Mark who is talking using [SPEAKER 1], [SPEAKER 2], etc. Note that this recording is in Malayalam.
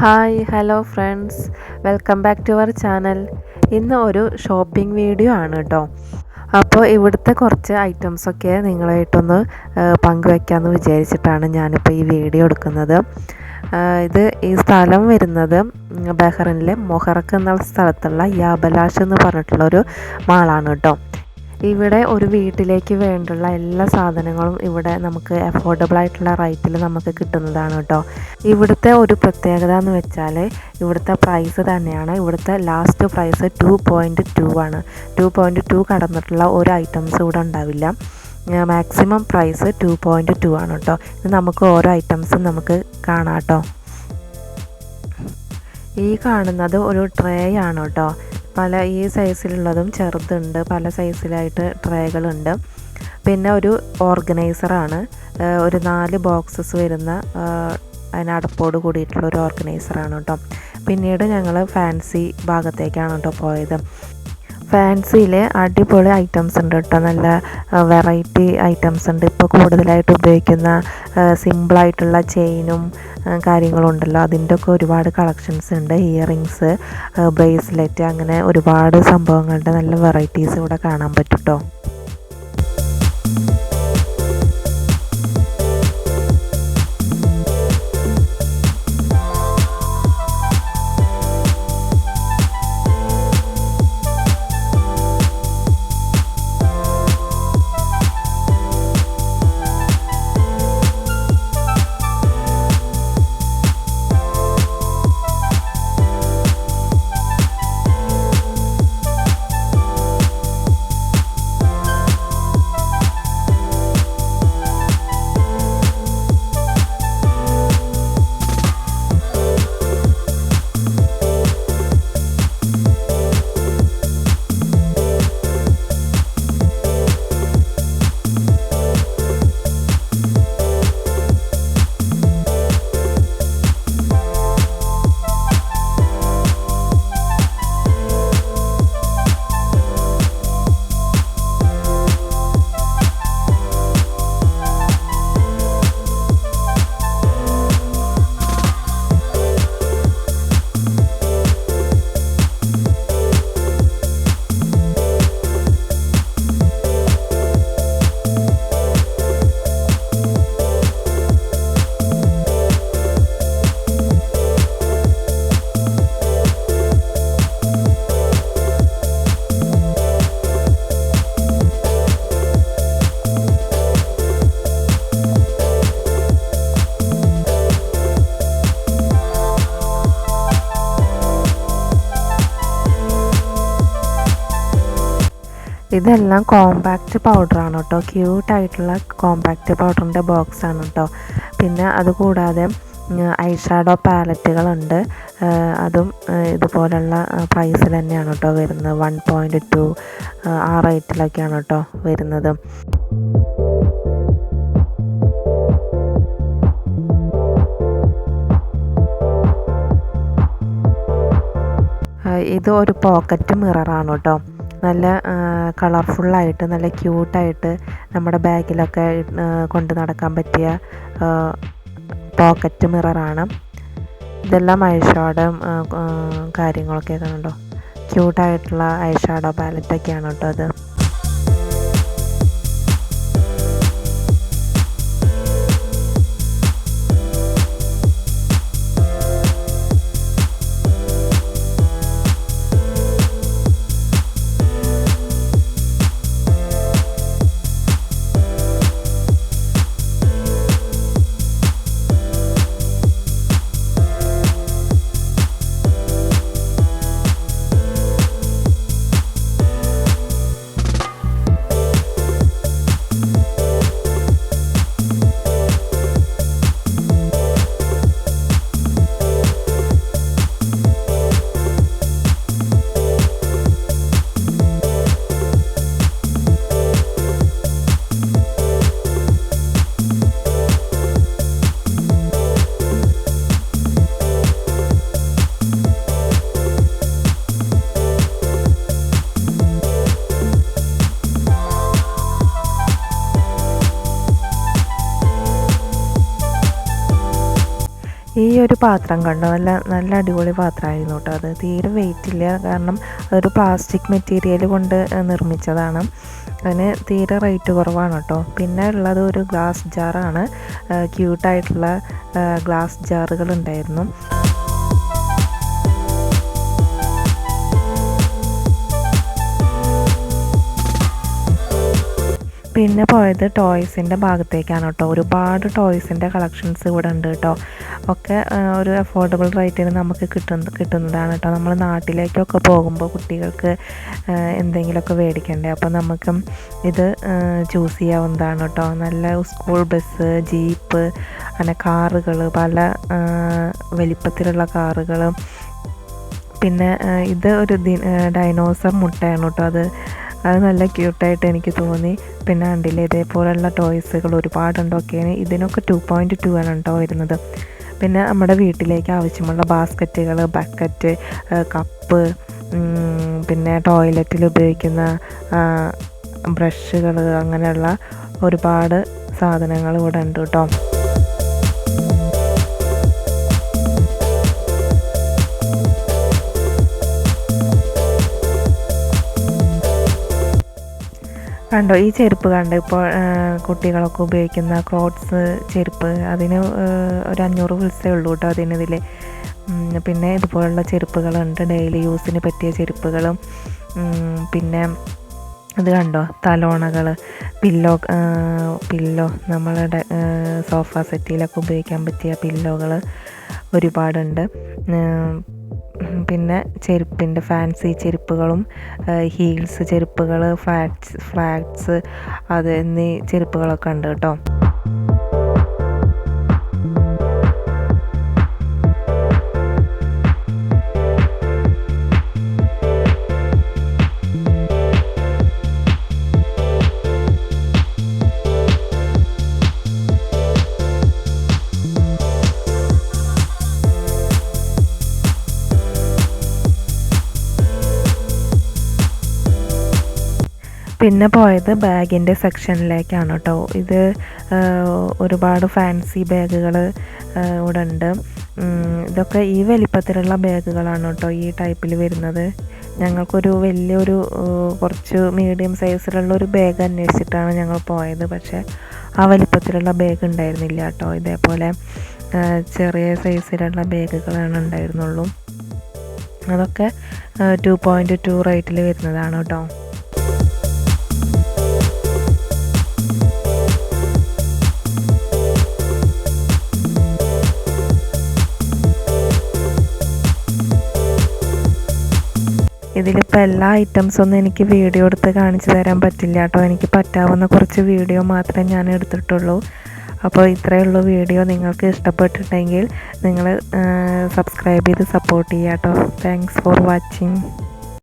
[SPEAKER 1] Hi hello friends welcome back to our channel ഇന്ന് ഒരു ഷോപ്പിംഗ് വീഡിയോ ആണ് കേട്ടോ അപ്പോൾ ഇവിടുത്തെ കുറച്ച് ഐറ്റംസൊക്കെ നിങ്ങളായിട്ടൊന്ന് പങ്കുവെക്കാമെന്ന് വിചാരിച്ചിട്ടാണ് ഞാനിപ്പോൾ ഈ വീഡിയോ എടുക്കുന്നത്. ഇത് ഈ സ്ഥലം വരുന്നത് ബഹ്റിനിലെ മൊഹറക്ക് എന്നുള്ള സ്ഥലത്തുള്ള യാബലാഷ് എന്ന് പറഞ്ഞിട്ടുള്ളൊരു മാളാണ് കേട്ടോ ഇവിടെ ഒരു വീട്ടിലേക്ക് വേണ്ടുള്ള എല്ലാ സാധനങ്ങളും ഇവിടെ നമുക്ക് അഫോർഡബിൾ ആയിട്ടുള്ള റേറ്റിൽ നമുക്ക് കിട്ടുന്നതാണ് കേട്ടോ. ഇവിടുത്തെ ഒരു പ്രത്യേകത എന്ന് വെച്ചാൽ ഇവിടുത്തെ പ്രൈസ് തന്നെയാണ്. ഇവിടുത്തെ last price two point two ആണ്. ടു പോയിന്റ് ടു കടന്നിട്ടുള്ള ഒരു ഐറ്റംസ് ഇവിടെ ഉണ്ടാവില്ല. Maximum price two point two ആണ് കേട്ടോ. ഇത് നമുക്ക് ഓരോ ഐറ്റംസും നമുക്ക് കാണാം കേട്ടോ. ഈ കാണുന്നത് ഒരു ട്രേ ആണ് കേട്ടോ. പല ഈ സൈസിലുള്ളതും ചെറുതുണ്ട് പല സൈസിലായിട്ട് ട്രേകളുണ്ട് പിന്നെ ഒരു ഓർഗനൈസറാണ് ഒരു നാല് ബോക്സസ് വരുന്ന അതിനടപ്പോട് കൂടിയിട്ടുള്ള ഒരു ഓർഗനൈസറാണ് കേട്ടോ പിന്നീട് ഞങ്ങൾ ഫാൻസി ഭാഗത്തേക്കാണ് കേട്ടോ പോയത്. ഫാൻസിയിൽ അടിപൊളി ഐറ്റംസ് ഉണ്ട് കേട്ടോ. നല്ല വെറൈറ്റി ഐറ്റംസ് ഉണ്ട്. ഇപ്പോൾ കൂടുതലായിട്ട് ഉപയോഗിക്കുന്ന സിമ്പിളായിട്ടുള്ള ചെയിനും കാര്യങ്ങളും ഉണ്ടല്ലോ. അതിന്റെ ഒക്കെ ഒരുപാട് കളക്ഷൻസ് ഉണ്ട്. ഇയറിങ്സ് ബ്രേസ്ലെറ്റ് അങ്ങനെ ഒരുപാട് സംഭവങ്ങളുടെ നല്ല വെറൈറ്റീസ് ഇവിടെ കാണാൻ പറ്റും കേട്ടോ. ഇതെല്ലാം കോമ്പാക്റ്റ് പൗഡറാണ് കേട്ടോ ക്യൂട്ടായിട്ടുള്ള കോമ്പാക്റ്റ് പൗഡറിന്റെ ബോക്സ് ആണ് കേട്ടോ പിന്നെ അതുകൂടാതെ ഐ ഷാഡോ പാലറ്റുകളുണ്ട് അതും ഇതുപോലുള്ള പ്രൈസിൽ തന്നെയാണ് കേട്ടോ വരുന്നത്. വൺ പോയിന്റ് ടു ആ റേറ്റിലൊക്കെയാണ് കേട്ടോ വരുന്നത്. ഇത് ഒരു പോക്കറ്റ് മിററാണ് കേട്ടോ നല്ല കളർഫുള്ളായിട്ട് നല്ല ക്യൂട്ടായിട്ട് നമ്മുടെ ബാഗിലൊക്കെ കൊണ്ട് നടക്കാൻ പറ്റിയ പോക്കറ്റ് മിററാണ്. ഇതെല്ലാം ഐഷാഡും കാര്യങ്ങളൊക്കെ കണ്ടോ ക്യൂട്ടായിട്ടുള്ള ഐഷാഡോ പാലറ്റൊക്കെയാണ് കേട്ടോ അത്. ഒരു പാത്രം കണ്ടോ? നല്ല നല്ല അടിപൊളി പാത്രമായിരുന്നു കേട്ടോ അത്. തീരെ വെയിറ്റ് ഇല്ല. കാരണം അതൊരു പ്ലാസ്റ്റിക് മെറ്റീരിയൽ കൊണ്ട് നിർമ്മിച്ചതാണ്. അതിന് തീരെ റേറ്റ് കുറവാണ് കേട്ടോ. പിന്നെ ഉള്ളത് ഒരു ഗ്ലാസ് ജാറാണ് ക്യൂട്ടായിട്ടുള്ള ഗ്ലാസ് ജാറുകൾ ഉണ്ടായിരുന്നു. പിന്നെ പോയത് ടോയ്സിന്റെ ഭാഗത്തേക്കാണ് കേട്ടോ. ഒരുപാട് ടോയ്സിന്റെ കളക്ഷൻസ് ഇവിടെ ഉണ്ട് കേട്ടോ. ഒക്കെ ഒരു അഫോർഡബിൾ റേറ്റിന് നമുക്ക് കിട്ടുന്ന കിട്ടുന്നതാണ് കേട്ടോ. നമ്മൾ നാട്ടിലേക്കൊക്കെ പോകുമ്പോൾ കുട്ടികൾക്ക് എന്തെങ്കിലുമൊക്കെ മേടിക്കണ്ടേ? അപ്പോൾ നമുക്ക് ഇത് ചൂസ് ചെയ്യാവുന്നതാണ് കേട്ടോ. നല്ല സ്കൂൾ ബസ് ജീപ്പ് അങ്ങനെ കാറുകൾ പല വലിപ്പത്തിലുള്ള കാറുകൾ പിന്നെ ഇത് ഒരു ഡൈനോസർ മുട്ടയാണ് കേട്ടോ. അത് അത് നല്ല ക്യൂട്ടായിട്ട് എനിക്ക് തോന്നി. പിന്നെ കണ്ടില്ലേ ഇതേപോലെയുള്ള ടോയ്സുകൾ ഒരുപാടുണ്ടൊക്കെയാണ് ഇതിനൊക്കെ ടു പോയിന്റ് ടു ആണ് കേട്ടോ വരുന്നത്. പിന്നെ നമ്മുടെ വീട്ടിലേക്ക് ആവശ്യമുള്ള ബാസ്ക്കറ്റുകൾ ബക്കറ്റ് കപ്പ് പിന്നെ ടോയ്ലറ്റിൽ ഉപയോഗിക്കുന്ന ബ്രഷുകൾ അങ്ങനെയുള്ള ഒരുപാട് സാധനങ്ങൾ ഇവിടെ ഉണ്ട് കേട്ടോ കണ്ടോ ഈ ചെരുപ്പ് കണ്ടോ? ഇപ്പോൾ കുട്ടികളൊക്കെ ഉപയോഗിക്കുന്ന ക്രോട്ട്സ് ചെരുപ്പ്. അതിന് ഒരു അഞ്ഞൂറ് പൈസയേ ഉള്ളൂ കേട്ടോ അതിനിതിൽ പിന്നെ ഇതുപോലുള്ള ചെരുപ്പുകളുണ്ട്. ഡെയിലി യൂസിന് പറ്റിയ ചെരുപ്പുകളും. പിന്നെ ഇത് കണ്ടോ? തലോണകൾ പില്ലോ പില്ലോ. നമ്മളുടെ സോഫ സെറ്റിലൊക്കെ ഉപയോഗിക്കാൻ പറ്റിയ പില്ലോകൾ ഒരുപാടുണ്ട്. പിന്നെ ചെരുപ്പിന്റെ ഫാൻസി ചെരുപ്പുകളും ഹീൽസ് ചെരുപ്പുകൾ ഫ്ലാറ്റ്സ് ഫ്ലാറ്റ്സ് അത് എന്നീ ചെരുപ്പുകളൊക്കെ ഉണ്ട് കേട്ടോ. പിന്നെ പോയത് ബാഗിന്റെ സെക്ഷനിലേക്കാണ് കേട്ടോ. ഇത് ഒരുപാട് ഫാൻസി ബാഗുകൾ ഇവിടെ ഉണ്ട് ഇതൊക്കെ ഈ വലിപ്പത്തിലുള്ള ബാഗുകളാണ് കേട്ടോ ഈ ടൈപ്പിൽ വരുന്നത്. ഞങ്ങൾക്കൊരു വലിയൊരു കുറച്ച് മീഡിയം സൈസിലുള്ള ഒരു ബാഗ് അന്വേഷിച്ചിട്ടാണ് ഞങ്ങൾ പോയത്. പക്ഷേ ആ വലിപ്പത്തിലുള്ള ബാഗ് ഉണ്ടായിരുന്നില്ല കേട്ടോ. ഇതേപോലെ ചെറിയ സൈസിലുള്ള ബാഗുകളാണ് ഉണ്ടായിരുന്നുള്ളൂ. അതൊക്കെ ടു പോയിന്റ് ടു റേറ്റിൽ വരുന്നതാണ് കേട്ടോ. ഇതിലിപ്പോൾ എല്ലാ ഐറ്റംസ് ഒന്നും എനിക്ക് വീഡിയോ എടുത്ത് കാണിച്ചു തരാൻ പറ്റില്ല കേട്ടോ എനിക്ക് പറ്റാവുന്ന കുറച്ച് വീഡിയോ മാത്രമേ ഞാൻ എടുത്തിട്ടുള്ളൂ. അപ്പോൾ ഇത്രയേ ഉള്ളൂ വീഡിയോ നിങ്ങൾക്ക് ഇഷ്ടപ്പെട്ടിട്ടുണ്ടെങ്കിൽ നിങ്ങൾ സബ്സ്ക്രൈബ് ചെയ്ത് സപ്പോർട്ട് ചെയ്യാം കേട്ടോ താങ്ക്സ് ഫോർ വാച്ചിങ്